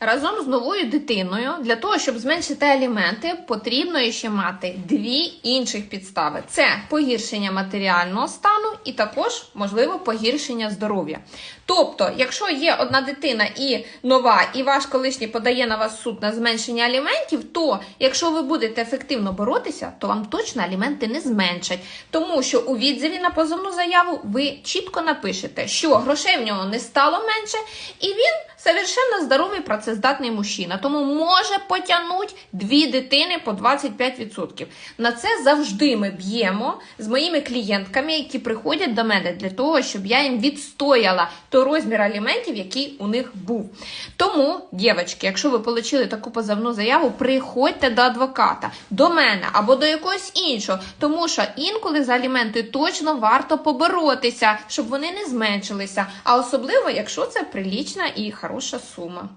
Разом з новою дитиною для того, щоб зменшити аліменти, потрібно ще мати дві інших підстави: це погіршення матеріального стану і також можливо погіршення здоров'я. Тобто, якщо є одна дитина і нова, і ваш колишній подає на вас суд на зменшення аліментів, то якщо ви будете ефективно боротися, то вам точно аліменти не зменшать, тому що у відзиві на позовну заяву ви чітко напишете, що грошей в нього не стало менше, і він совершенно здоровий працездатний мужчина, тому може потягнути дві дитини по 25%. На це завжди ми б'ємо з моїми клієнтками, які приходять до мене для того, щоб я їм відстояла той розмір аліментів, який у них був. Тому, дівчатки, якщо ви отримали таку позовну заяву, приходьте до адвоката, до мене або до якогось іншого, тому що інколи за аліменти точно варто поборотися, щоб вони не зменшилися. А особливо, якщо це прилічна і хороша Gaúcha Suma,